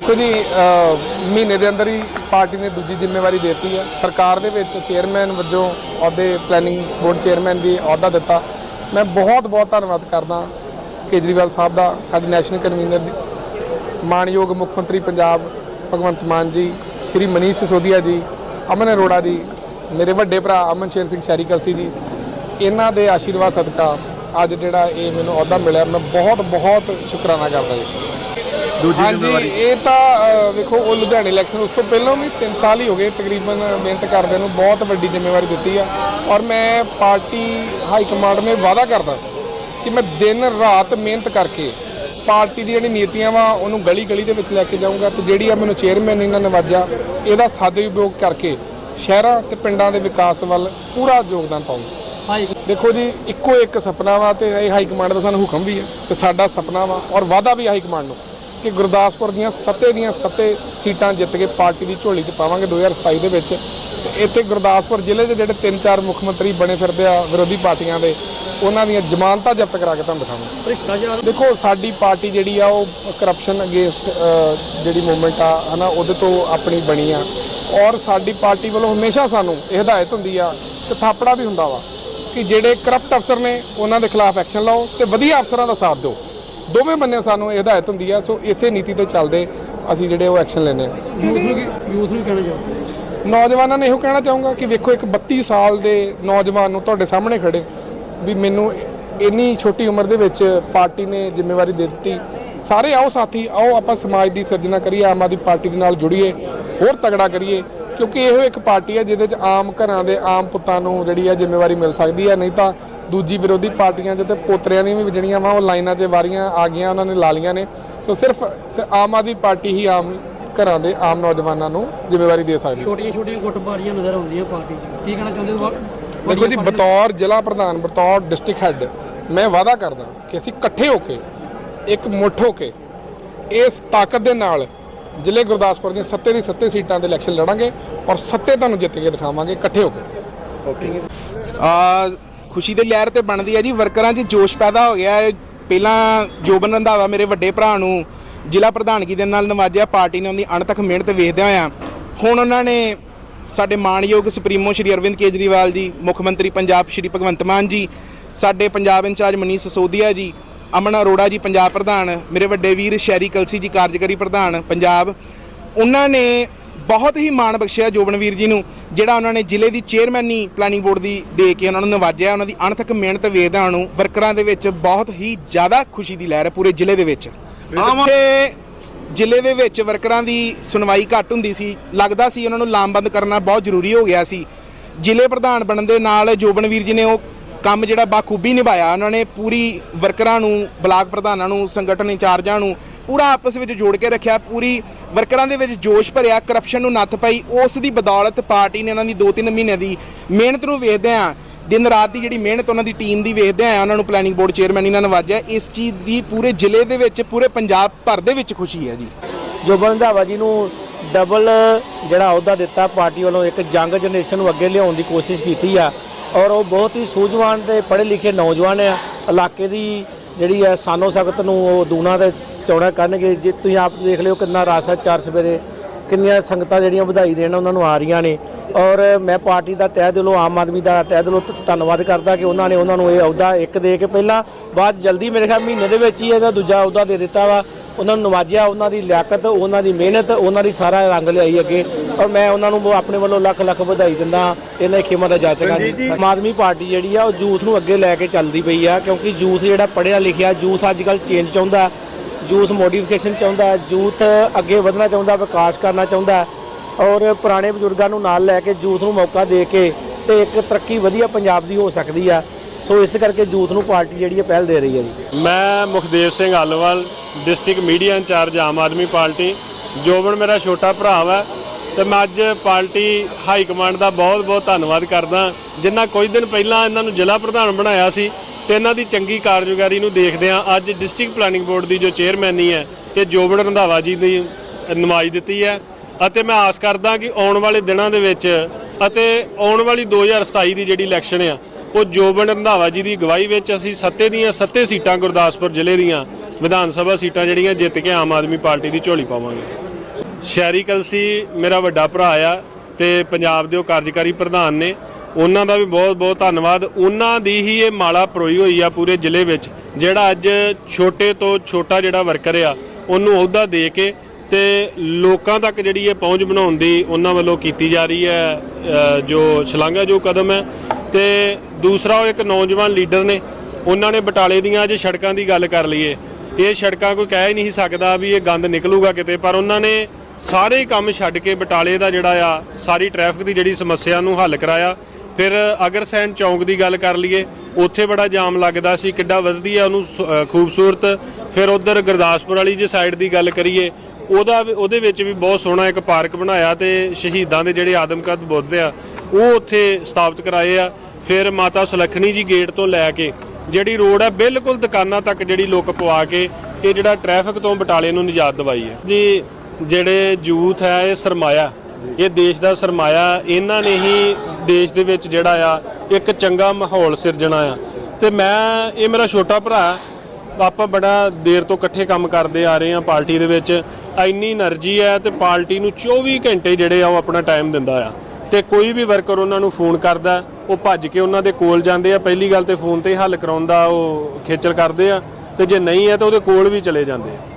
ਦੇਖੋ ਜੀ ਮਹੀਨੇ ਦੇ ਅੰਦਰ ਹੀ ਪਾਰਟੀ ਨੇ ਦੂਜੀ ਜ਼ਿੰਮੇਵਾਰੀ ਦੇ ਦਿੱਤੀ ਹੈ। ਸਰਕਾਰ ਦੇ ਵਿੱਚ ਚੇਅਰਮੈਨ ਵਜੋਂ ਅਹੁਦੇ ਪਲੈਨਿੰਗ ਬੋਰਡ ਚੇਅਰਮੈਨ ਦੀ ਅਹੁਦਾ ਦਿੱਤਾ। ਮੈਂ ਬਹੁਤ ਬਹੁਤ ਧੰਨਵਾਦ ਕਰਦਾ ਕੇਜਰੀਵਾਲ ਸਾਹਿਬ ਦਾ, ਸਾਡੇ ਨੈਸ਼ਨਲ ਕਨਵੀਨਰ ਦੀ। ਮਾਨਯੋਗ ਮੁੱਖ ਮੰਤਰੀ ਪੰਜਾਬ ਭਗਵੰਤ ਮਾਨ ਜੀ, ਸ਼੍ਰੀ ਮਨੀਸ਼ ਸਿਸੋਦੀਆ ਜੀ, ਅਮਨ ਅਰੋੜਾ ਜੀ, ਮੇਰੇ ਵੱਡੇ ਭਰਾ ਅਮਨ ਸ਼ੇਰ ਸਿੰਘ ਸ਼ੈਰੀ ਕਲਸੀ ਜੀ, ਇਹਨਾਂ ਦੇ ਆਸ਼ੀਰਵਾਦ ਸਦਕਾ ਅੱਜ ਜਿਹੜਾ ਇਹ ਮੈਨੂੰ ਅਹੁਦਾ ਮਿਲਿਆ। ਮੈਂ ਬਹੁਤ ਬਹੁਤ ਸ਼ੁਕਰਾਨਾ ਕਰਦਾ ਜੀ। ਦੂਜੀ ਹਾਂਜੀ ਜ਼ਿੰਮੇਵਾਰੀ। ਇਹ ਤਾਂ ਅ, ਵੇਖੋ ਉਹ ਲੁਧਿਆਣੇ ਇਲੈਕਸ਼ਨ ਉਸ ਤੋਂ ਪਹਿਲਾਂ ਵੀ 3 ਸਾਲ ਹੀ ਹੋ ਗਏ ਤਕਰੀਬਨ ਮਿਹਨਤ ਕਰਦੇ ਨੂੰ ਬਹੁਤ ਵੱਡੀ ਜ਼ਿੰਮੇਵਾਰੀ ਦਿੱਤੀ ਆ। ਔਰ ਮੈਂ ਪਾਰਟੀ ਹਾਈ ਕਮਾਂਡ ਨੇ ਵਾਅਦਾ ਕਰਦਾ ਕਿ ਮੈਂ ਦਿਨ ਰਾਤ ਮਿਹਨਤ ਕਰਕੇ ਪਾਰਟੀ ਦੀ ਜਿਹੜੀ ਨੀਤੀਆਂ ਵਾ ਉਹਨੂੰ ਗਲੀ ਗਲੀ ਦੇ ਵਿੱਚ ਲੈ ਕੇ ਜਾਊਂਗਾ ਤੇ ਜਿਹੜੀ ਆ ਮੈਨੂੰ ਚੇਅਰਮੈਨ ਇਹਨਾਂ ਨੇ ਨਵਾਜਿਆ ਇਹਦਾ ਸਦਉਪਯੋਗ ਕਰਕੇ ਸ਼ਹਿਰਾਂ ਤੇ ਪਿੰਡਾਂ ਦੇ ਵਿਕਾਸ ਵੱਲ ਪੂਰਾ ਯੋਗਦਾਨ ਪਾਊਂਗਾ। ਦੇਖੋ ਜੀ ਇੱਕੋ ਇੱਕ ਸੁਪਨਾ ਵਾ ਤੇ ਇਹ ਹਾਈ ਕਮਾਂਡ ਦਾ ਸਾਨੂੰ ਹੁਕਮ ਵੀ ਹੈ ਤੇ ਸਾਡਾ ਸੁਪਨਾ ਵਾ ਔਰ ਵਾਅਦਾ ਵੀ ਹਾਈ ਕਮਾਂਡ ਨੂੰ। ਕਿ ਗੁਰਦਾਸਪੁਰ ਦੀਆਂ ਸੱਤੇ ਦੀਆਂ ਸੱਤੇ ਸੀਟਾਂ ਜਿੱਤ ਕੇ ਪਾਰਟੀ ਦੀ ਝੋਲੀ 'ਚ ਪਾਵਾਂਗੇ 2027 ਦੇ ਵਿੱਚ। ਇੱਥੇ ਗੁਰਦਾਸਪੁਰ ਜ਼ਿਲ੍ਹੇ ਦੇ ਜਿਹੜੇ ਤਿੰਨ ਚਾਰ ਮੁੱਖ ਮੰਤਰੀ ਬਣੇ ਫਿਰਦੇ ਆ ਵਿਰੋਧੀ ਪਾਰਟੀਆਂ ਦੇ ਉਹਨਾਂ ਦੀਆਂ ਜ਼ਮਾਨਤਾਂ ਜ਼ਬਤ ਕਰਾ ਕੇ ਤੁਹਾਨੂੰ ਦਿਖਾਵਾਂਗੇ। ਭ੍ਰਿਸ਼ਟਾਚਾਰ ਦੇਖੋ ਸਾਡੀ ਪਾਰਟੀ ਜਿਹੜੀ ਆ ਉਹ ਕਰਪਸ਼ਨ ਅਗੇਂਸਟ ਜਿਹੜੀ ਮੂਵਮੈਂਟ ਆ ਹਨਾ ਉਹਦੇ ਤੋਂ ਆਪਣੀ ਬਣੀ ਆ। ਔਰ ਸਾਡੀ ਪਾਰਟੀ ਵੱਲੋਂ ਹਮੇਸ਼ਾ ਸਾਨੂੰ ਇਹ ਹਦਾਇਤ ਹੁੰਦੀ ਆ ਤੇ ਥਾਪੜਾ ਵੀ ਹੁੰਦਾ ਵਾ ਕਿ ਜਿਹੜੇ ਕਰਪਟ ਅਫਸਰ ਨੇ ਉਹਨਾਂ ਦੇ ਖਿਲਾਫ ਐਕਸ਼ਨ ਲਓ ਤੇ ਵਧੀਆ ਅਫਸਰਾਂ ਦਾ ਸਾਥ ਦਿਓ। ਦੋਵੇਂ ਬੰਨੇ ਸਾਨੂੰ ਇਹ ਹਦਾਇਤ ਹੁੰਦੀ ਆ ਸੋ ਇਸੇ ਨੀਤੀ ਤੇ ਚੱਲਦੇ ਅਸੀਂ ਜਿਹੜੇ ਉਹ ਐਕਸ਼ਨ ਲੈਨੇ ਆ ਯੂਥ ਨੂੰ ਕੀ- ਯੂਥ ਨੂੰ ਕਹਿਣਾ ਚਾਹੁੰਦੇ ਨੌਜਵਾਨਾਂ ਨੂੰ ਇਹੋ ਕਹਿਣਾ ਚਾਹੂੰਗਾ ਕਿ ਵੇਖੋ ਇੱਕ 32 ਸਾਲ ਦੇ ਨੌਜਵਾਨ ਨੂੰ ਤੁਹਾਡੇ ਸਾਹਮਣੇ ਖੜੇ ਵੀ ਮੈਨੂੰ ਇੰਨੀ ਛੋਟੀ ਉਮਰ ਦੇ ਵਿੱਚ ਪਾਰਟੀ ਨੇ ਜ਼ਿੰਮੇਵਾਰੀ ਦੇ ਦਿੱਤੀ। ਸਾਰੇ ਆਓ ਸਾਥੀ ਆਓ ਆਪਾਂ ਸਮਾਜ ਦੀ ਸਿਰਜਣਾ ਕਰੀਏ ਆਮ ਆਦਮੀ ਪਾਰਟੀ ਦੇ ਨਾਲ ਜੁੜੀਏ ਹੋਰ ਤਗੜਾ ਕਰੀਏ। ਕਿਉਂਕਿ ਇਹੋ ਇੱਕ ਪਾਰਟੀ ਹੈ ਜਿਹਦੇ 'ਚ ਆਮ ਘਰਾਂ ਦੇ ਆਮ ਪੁੱਤਾਂ ਨੂੰ ਜਿਹੜੀ ਆ ਜ਼ਿੰਮੇਵਾਰੀ ਮਿਲ ਸਕਦੀ ਹੈ ਨਹੀਂ ਤਾਂ ਦੂਜੀ ਵਿਰੋਧੀ ਪਾਰਟੀਆਂ ਦੇ ਤੇ ਪੋਤਰਿਆਂ ਦੀਆਂ ਵੀ ਜਿਹੜੀਆਂ ਵਾ ਉਹ ਲਾਈਨਾਂ 'ਚ ਵਾਰੀਆਂ ਆ ਗਈਆਂ ਉਹਨਾਂ ਨੇ ਲਾ ਲੀਆਂ ਨੇ। ਸੋ ਸਿਰਫ ਆਮ ਆਦਮੀ ਪਾਰਟੀ ਹੀ ਆਮ ਘਰਾਂ ਦੇ ਆਮ ਨੌਜਵਾਨਾਂ ਨੂੰ ਜ਼ਿੰਮੇਵਾਰੀ ਦੇ ਸਕਦੀ ਹੈ। ਛੋਟੀਆਂ ਛੋਟੀਆਂ ਗੁੱਟਬਾਰੀਆਂ ਨਜ਼ਰ ਆਉਂਦੀਆਂ ਪਾਰਟੀ 'ਚ। ਕੀ ਕਹਿਣਾ ਚਾਹੁੰਦੇ ਹੋ? ਦੇਖੋ ਜੀ ਬਤੌਰ ਜ਼ਿਲ੍ਹਾ ਪ੍ਰਧਾਨ ਬਤੌਰ ਡਿਸਟ੍ਰਿਕਟ ਹੈੱਡ ਮੈਂ ਵਾਅਦਾ ਕਰਦਾ ਕਿ ਅਸੀਂ ਇਕੱਠੇ ਹੋ ਕੇ ਇੱਕ ਮੁੱਠ ਹੋ ਕੇ ਇਸ ਤਾਕਤ ਦੇ ਨਾਲ ਜ਼ਿਲ੍ਹੇ ਗੁਰਦਾਸਪੁਰ ਦੀਆਂ ਸੱਤੇ ਦੀ ਸੱਤੇ ਸੀਟਾਂ 'ਤੇ ਇਲੈਕਸ਼ਨ ਲੜਾਂਗੇ ਔਰ ਸੱਤੇ ਤੁਹਾਨੂੰ ਜਿੱਤ ਕੇ ਦਿਖਾਵਾਂਗੇ, ਇਕੱਠੇ ਹੋ ਕੇ। ਆ, ਖੁਸ਼ੀ ਦੀ ਲਹਿਰ ਤੇ ਬਣਦੀ ਹੈ ਜੀ, ਵਰਕਰਾਂ 'ਚ ਜੋਸ਼ ਪੈਦਾ ਹੋ ਗਿਆ ਹੈ। ਪਹਿਲਾਂ ਜੋਬਨ ਰੰਧਾਵਾ, ਮੇਰੇ ਵੱਡੇ ਭਰਾ ਨੂੰ ਜ਼ਿਲ੍ਹਾ ਪ੍ਰਧਾਨਗੀ ਦੇ ਨਾਲ ਨਵਾਜਿਆ ਪਾਰਟੀ ਨੇ ਉਹਦੀ ਅਣਤੱਕ ਮਿਹਨਤ ਵੇਖਦਿਆਂ ਹੋਇਆਂ, ਹੁਣ ਉਹਨਾਂ ਨੇ ਸਾਡੇ ਮਾਣਯੋਗ ਸੁਪਰੀਮੋ ਸ਼੍ਰੀ ਅਰਵਿੰਦ ਕੇਜਰੀਵਾਲ ਜੀ, ਮੁੱਖ ਮੰਤਰੀ ਪੰਜਾਬ ਸ਼੍ਰੀ ਭਗਵੰਤ ਮਾਨ ਜੀ, ਸਾਡੇ ਪੰਜਾਬ ਇੰਚਾਰਜ ਮਨੀਸ਼ ਸਸੋਦੀਆ ਜੀ ਅਮਨ ਅਰੋੜਾ ਜੀ ਪੰਜਾਬ ਪ੍ਰਧਾਨ ਮੇਰੇ ਵੱਡੇ ਵੀਰ ਸ਼ੈਰੀ ਕਲਸੀ ਜੀ ਕਾਰਜਕਾਰੀ ਪ੍ਰਧਾਨ ਪੰਜਾਬ। ਉਹਨਾਂ ਨੇ ਬਹੁਤ ਹੀ ਮਾਣ ਬਖਸ਼ਿਆ ਜੋਬਨਵੀਰ ਜੀ ਨੂੰ ਜਿਹੜਾ ਉਹਨਾਂ ਨੇ ਜ਼ਿਲ੍ਹੇ ਦੀ ਚੇਅਰਮੈਨੀ ਪਲੈਨਿੰਗ ਬੋਰਡ ਦੀ ਦੇ ਕੇ ਉਹਨਾਂ ਨੂੰ ਨਵਾਜਿਆ ਉਹਨਾਂ ਦੀ ਅਣਥੱਕ ਮਿਹਨਤ ਵੇਖਦਾ ਨੂੰ ਵਰਕਰਾਂ ਦੇ ਵਿੱਚ ਬਹੁਤ ਹੀ ਜ਼ਿਆਦਾ ਖੁਸ਼ੀ ਦੀ ਲਹਿਰ ਹੈ ਪੂਰੇ ਜ਼ਿਲ੍ਹੇ ਦੇ ਵਿੱਚ। ਤੇ ਜ਼ਿਲ੍ਹੇ ਦੇ ਵਿੱਚ ਵਰਕਰਾਂ ਦੀ ਸੁਣਵਾਈ ਘੱਟ ਹੁੰਦੀ ਸੀ ਲੱਗਦਾ ਸੀ ਉਹਨਾਂ ਨੂੰ ਲਾਮਬੰਦ ਕਰਨਾ ਬਹੁਤ ਜ਼ਰੂਰੀ ਹੋ ਗਿਆ ਸੀ। ਜ਼ਿਲ੍ਹੇ ਪ੍ਰਧਾਨ ਬਣਨ ਦੇ ਨਾਲ ਜੋਬਨਵੀਰ ਜੀ ਨੇ ਉਹ ਕੰਮ ਜਿਹੜਾ ਬਾਖੂਬੀ ਨਿਭਾਇਆ, ਉਹਨਾਂ ਨੇ ਪੂਰੀ ਵਰਕਰਾਂ ਨੂੰ, ਬਲਾਕ ਪ੍ਰਧਾਨਾਂ ਨੂੰ, ਸੰਗਠਨ ਇੰਚਾਰਜਾਂ ਨੂੰ ਪੂਰਾ ਆਪਸ ਵਿੱਚ ਜੋੜ ਕੇ ਰੱਖਿਆ, ਪੂਰੀ ਵਰਕਰਾਂ ਦੇ ਵਿੱਚ ਜੋਸ਼ ਭਰਿਆ ਕਰਪਸ਼ਨ ਨੂੰ ਨੱਥ ਪਾਈ, ਉਸ ਦੀ ਬਦੌਲਤ ਪਾਰਟੀ ਨੇ ਉਹਨਾਂ ਦੀ 2-3 ਮਹੀਨਿਆਂ ਦੀ ਮਿਹਨਤ ਨੂੰ ਵੇਖਦੇ ਆ ਦਿਨ ਰਾਤ ਦੀ ਜਿਹੜੀ ਮਿਹਨਤ ਉਹਨਾਂ ਦੀ ਟੀਮ ਦੀ ਵੇਖਦੇ ਆ ਉਹਨਾਂ ਨੂੰ ਪਲੈਨਿੰਗ ਬੋਰਡ ਚੇਅਰਮੈਨ ਇਹਨਾਂ ਨਵਾਜਿਆ ਇਸ ਚੀਜ਼ ਦੀ ਪੂਰੇ ਜ਼ਿਲ੍ਹੇ ਦੇ ਵਿੱਚ, ਪੂਰੇ ਪੰਜਾਬ ਭਰ ਦੇ ਵਿੱਚ ਖੁਸ਼ੀ ਹੈ ਜੀ। ਜੋਬਨ ਰੰਧਾਵਾ ਜੀ ਨੂੰ ਡਬਲ ਜਿਹੜਾ ਅਹੁਦਾ ਦਿੱਤਾ, ਪਾਰਟੀ ਵੱਲੋਂ ਇੱਕ ਯੰਗ ਜਨਰੇਸ਼ਨ ਨੂੰ ਅੱਗੇ ਲਿਆਉਣ ਦੀ ਕੋਸ਼ਿਸ਼ ਕੀਤੀ ਆ। ਔਰ ਉਹ ਬਹੁਤ ਹੀ ਸੂਝਵਾਨ ਤੇ ਪੜ੍ਹੇ ਲਿਖੇ ਨੌਜਵਾਨ ਆ। ਇਲਾਕੇ ਦੀ ਜਿਹੜੀ ਹੈ ਸਾਨੋ ਸਖਤ ਨੂੰ ਉਹ ਦੂਣਾ ਤੇ ਚੌੜਾ ਕਰਨਗੇ। ਜੇ ਤੁਸੀਂ ਆਪ ਦੇਖ ਲਿਓ ਕਿੰਨਾ ਰਾਸ ਹੈ ਚਾਰ ਸਵੇਰੇ, ਕਿੰਨੀਆਂ ਸੰਗਤਾਂ ਜਿਹੜੀਆਂ ਵਧਾਈ ਦੇਣ ਉਹਨਾਂ ਨੂੰ ਆ ਰਹੀਆਂ ਨੇ। ਔਰ ਮੈਂ ਪਾਰਟੀ ਦਾ ਤਹਿ ਦਿਲੋਂ, ਆਮ ਆਦਮੀ ਦਾ ਤਹਿ ਦਿਲੋਂ ਧੰਨਵਾਦ ਕਰਦਾ ਕਿ ਉਹਨਾਂ ਨੇ ਉਹਨਾਂ ਨੂੰ ਇਹ ਅਹੁਦਾ ਇੱਕ ਦੇ ਕੇ ਪਹਿਲਾਂ, ਬਾਅਦ ਜਲਦੀ ਮੇਰੇ ਖਿਆਲ ਮਹੀਨੇ ਦੇ ਵਿੱਚ ਹੀ ਇਹਦਾ ਦੂਜਾ ਅਹੁਦਾ ਦੇ ਦਿੱਤਾ ਵਾ। ਉਹਨਾਂ ਨੂੰ ਨਵਾਜਿਆ ਉਹਨਾਂ ਦੀ ਲਿਆਕਤ ਉਹਨਾਂ ਦੀ ਮਿਹਨਤ ਉਹਨਾਂ ਦੀ ਸਾਰਾ ਰੰਗ ਲਿਆਈ ਅੱਗੇ। ਔਰ ਮੈਂ ਉਹਨਾਂ ਨੂੰ ਆਪਣੇ ਵੱਲੋਂ ਲੱਖ ਲੱਖ ਵਧਾਈ ਦਿੰਦਾ ਇਹਨਾਂ ਦੀ ਖਿਮਤ ਦਾ ਜਾਚਕਾਂ ਜੀ। ਆਮ ਆਦਮੀ ਪਾਰਟੀ ਜਿਹੜੀ ਆ ਉਹ ਯੂਥ ਨੂੰ ਅੱਗੇ ਲੈ ਕੇ ਚੱਲਦੀ ਪਈ ਆ ਕਿਉਂਕਿ ਯੂਥ ਜਿਹੜਾ ਪੜ੍ਹਿਆ ਲਿਖਿਆ ਯੂਥ ਅੱਜ ਕੱਲ੍ਹ ਚੇਂਜ ਚਾਹੁੰਦਾ ਯੂਥ ਮੋਡੀਫਿਕੇਸ਼ਨ ਚਾਹੁੰਦਾ ਯੂਥ ਅੱਗੇ ਵਧਣਾ ਚਾਹੁੰਦਾ ਵਿਕਾਸ ਕਰਨਾ ਚਾਹੁੰਦਾ। ਔਰ ਪੁਰਾਣੇ ਬਜ਼ੁਰਗਾਂ ਨੂੰ ਨਾਲ ਲੈ ਕੇ ਯੂਥ ਨੂੰ ਮੌਕਾ ਦੇ ਕੇ ਤੇ ਇੱਕ ਤਰੱਕੀ ਵਧੀਆ ਪੰਜਾਬ ਦੀ ਹੋ ਸਕਦੀ ਆ। ਸੋ ਇਸ ਕਰਕੇ ਯੂਥ ਨੂੰ ਪਾਰਟੀ ਜਿਹੜੀ ਹੈ ਪਹਿਲ ਦੇ ਰਹੀ ਹੈ ਜੀ। ਮੈਂ Mukhdev Singh Alowal district media incharge Aam Aadmi Party. Joban ਮੇਰਾ ਛੋਟਾ ਭਰਾ ਵਾ, ਤੇ ਮੈਂ ਅੱਜ ਪਾਰਟੀ ਹਾਈ ਕਮਾਂਡ ਦਾ ਬਹੁਤ-ਬਹੁਤ ਧੰਨਵਾਦ ਕਰਦਾ। ਜਿਨ੍ਹਾਂ ਕੁਝ ਦਿਨ ਪਹਿਲਾਂ ਇਹਨਾਂ ਨੂੰ ਜ਼ਿਲ੍ਹਾ ਪ੍ਰਧਾਨ ਬਣਾਇਆ ਸੀ, ਤੇ ਇਹਨਾਂ ਦੀ ਚੰਗੀ ਕਾਰਜਕਾਰੀ ਨੂੰ ਦੇਖਦੇ ਆ ਅੱਜ ਡਿਸਟ੍ਰਿਕਟ ਪਲੈਨਿੰਗ ਬੋਰਡ ਦੀ ਜੋ ਚੇਅਰਮੈਨੀ ਹੈ ਇਹ ਜੋਬਨ ਰੰਧਾਵਾ ਜੀ ਦੀ ਨਮਾਜ਼ ਦਿੱਤੀ ਹੈ। ਅਤੇ ਮੈਂ ਆਸ ਕਰਦਾ ਕਿ ਆਉਣ ਵਾਲੇ ਦਿਨਾਂ ਦੇ ਵਿੱਚ ਅਤੇ ਆਉਣ ਵਾਲੀ 2027 ਦੀ ਜਿਹੜੀ ਇਲੈਕਸ਼ਨ ਆ, ਉਹ ਜੋਬਨ ਰੰਧਾਵਾ ਜੀ ਦੀ ਅਗਵਾਈ ਵਿੱਚ ਅਸੀਂ ਸੱਤੇ ਦੀਆਂ ਸੱਤੇ ਸੀਟਾਂ ਗੁਰਦਾਸਪੁਰ ਜ਼ਿਲ੍ਹੇ ਦੀਆਂ ਵਿਧਾਨ ਸਭਾ ਸੀਟਾਂ ਜਿਹੜੀਆਂ ਜਿੱਤ ਕੇ ਆਮ ਆਦਮੀ ਪਾਰਟੀ ਦੀ ਝੋਲੀ ਪਾਵਾਂਗੇ। ਸ਼ਹਿਰੀ ਕਲਸੀ ਮੇਰਾ ਵੱਡਾ ਭਰਾ ਆ ਤੇ ਪੰਜਾਬ ਦੇ ਉਹ ਕਾਰਜਕਾਰੀ ਪ੍ਰਧਾਨ ਨੇ, ਉਹਨਾਂ ਦਾ ਵੀ ਬਹੁਤ ਬਹੁਤ ਧੰਨਵਾਦ। ਉਹਨਾਂ ਦੀ ਹੀ ਇਹ ਮਾਲਾ ਪਰੋਈ ਹੋਈ ਆ ਪੂਰੇ ਜ਼ਿਲ੍ਹੇ ਵਿੱਚ, ਜਿਹੜਾ ਅੱਜ ਛੋਟੇ ਤੋਂ ਛੋਟਾ ਜਿਹੜਾ ਵਰਕਰ ਆ, ਉਹਨੂੰ ਅਹੁਦਾ ਦੇ ਕੇ ਤੇ ਲੋਕਾਂ ਤੱਕ ਜਿਹੜੀ ਇਹ ਪਹੁੰਚ ਬਣਾਉਣ ਦੀ ਉਹਨਾਂ ਵੱਲੋਂ ਕੀਤੀ ਜਾ ਰਹੀ ਹੈ ਜੋ ਸ਼ਲਾਘਾ ਜੋ ਕਦਮ ਹੈ। ਤੇ ਦੂਸਰਾ ਉਹ ਇੱਕ ਨੌਜਵਾਨ ਲੀਡਰ ਨੇ, ਉਹਨਾਂ ਨੇ ਬਟਾਲੇ ਦੀਆਂ ਅੱਜ ਸੜਕਾਂ ਦੀ ਗੱਲ ਕਰ ਲਈਏ। ਇਹ ਸੜਕਾਂ ਕੋਈ ਕਹਿ ਹੀ ਨਹੀਂ ਸਕਦਾ ਵੀ ਇਹ ਗੰਦ ਨਿਕਲੂਗਾ ਕਿਤੇ, ਪਰ ਉਹਨਾਂ ਨੇ ਸਾਰੇ ਕੰਮ ਛੱਡ ਕੇ ਬਟਾਲੇ ਦਾ ਜਿਹੜਾ ਆ, ਸਾਰੀ ਟ੍ਰੈਫਿਕ ਦੀ ਜਿਹੜੀ ਸਮੱਸਿਆ ਨੂੰ ਹੱਲ ਕਰਾਇਆ। ਫਿਰ ਅਗਰਸੈਨ ਚੌਂਕ ਦੀ ਗੱਲ ਕਰ ਲਈਏ, ਉੱਥੇ ਬੜਾ ਜਾਮ ਲੱਗਦਾ ਸੀ, ਕਿੱਡਾ ਵਧਦੀ ਆ ਉਹਨੂੰ ਸ- ਖੂਬਸੂਰਤ। ਫਿਰ ਉਧਰ ਗੁਰਦਾਸਪੁਰ ਵਾਲੀ ਜੇ ਸਾਈਡ ਦੀ ਗੱਲ ਕਰੀਏ, ਉਹਦਾ ਵੀ- ਉਹਦੇ ਵਿੱਚ ਵੀ ਬਹੁਤ ਸੋਹਣਾ ਇੱਕ ਪਾਰਕ ਬਣਾਇਆ ਤੇ ਸ਼ਹੀਦਾਂ ਦੇ ਜਿਹੜੇ ਆਦਮਕਦ ਬੁੱਧ ਆ, ਉਹ ਉੱਥੇ ਸਥਾਪਿਤ ਕਰਾਏ ਆ। ਫਿਰ ਮਾਤਾ ਸੁਲੱਖਣੀ ਜੀ ਗੇਟ ਤੋਂ ਲੈ ਕੇ ਜਿਹੜੀ ਰੋਡ ਹੈ ਬਿਲਕੁਲ ਦੁਕਾਨਾਂ ਤੱਕ ਜਿਹੜੀ ਲੋਕ ਪਵਾ ਕੇ ਇਹ ਜਿਹੜਾ ਟ੍ਰੈਫਿਕ ਤੋਂ ਬਟਾਲੇ ਨੂੰ ਨਿਜਾਤ ਦਵਾਈ ਹੈ। ਜੀ, ਜਿਹੜੇ ਯੂਥ ਹੈ, ਇਹ ਸਰਮਾਇਆ। ਇਹ ਦੇਸ਼ ਦਾ ਸਰਮਾਇਆ। ਇਹਨਾਂ ਨੇ ਹੀ ਦੇਸ਼ ਦੇ ਵਿੱਚ ਜਿਹੜਾ ਆ, ਇੱਕ ਚੰਗਾ ਮਾਹੌਲ ਸਿਰਜਣਾ ਆ। ਤੇ ਮੈਂ, ਇਹ ਮੇਰਾ ਛੋਟਾ ਭਰਾ ਆਪਾਂ ਬੜਾ ਦੇਰ ਤੋਂ ਇਕੱਠੇ ਕੰਮ ਕਰਦੇ ਆ ਰਹੇ ਆ ਪਾਰਟੀ ਦੇ ਵਿੱਚ। ਇੰਨੀ એનર્ਜੀ ਹੈ ਤੇ ਪਾਰਟੀ ਨੂੰ 24 ਘੰਟੇ ਜਿਹੜੇ ਆ, ਉਹ ਆਪਣਾ ਟਾਈਮ ਦਿੰਦਾ ਆ। ਤੇ ਕੋਈ ਵੀ ਵਰਕਰ ਉਹਨਾਂ ਨੂੰ ਫੋਨ ਕਰਦਾ। ਉਹ ਭੱਜ ਕੇ ਉਹਨਾਂ ਦੇ ਕੋਲ ਜਾਂਦੇ ਆ, ਪਹਿਲੀ ਗੱਲ ਤੇ ਫੋਨ ਤੇ ਹੱਲ ਕਰਾਉਣ ਦਾ ਉਹ ਖੇਚਲ ਕਰਦੇ ਆ, ਤੇ ਜੇ ਨਹੀਂ ਹੈ ਤਾਂ ਉਹਦੇ ਕੋਲ ਵੀ ਚਲੇ ਜਾਂਦੇ ਆ।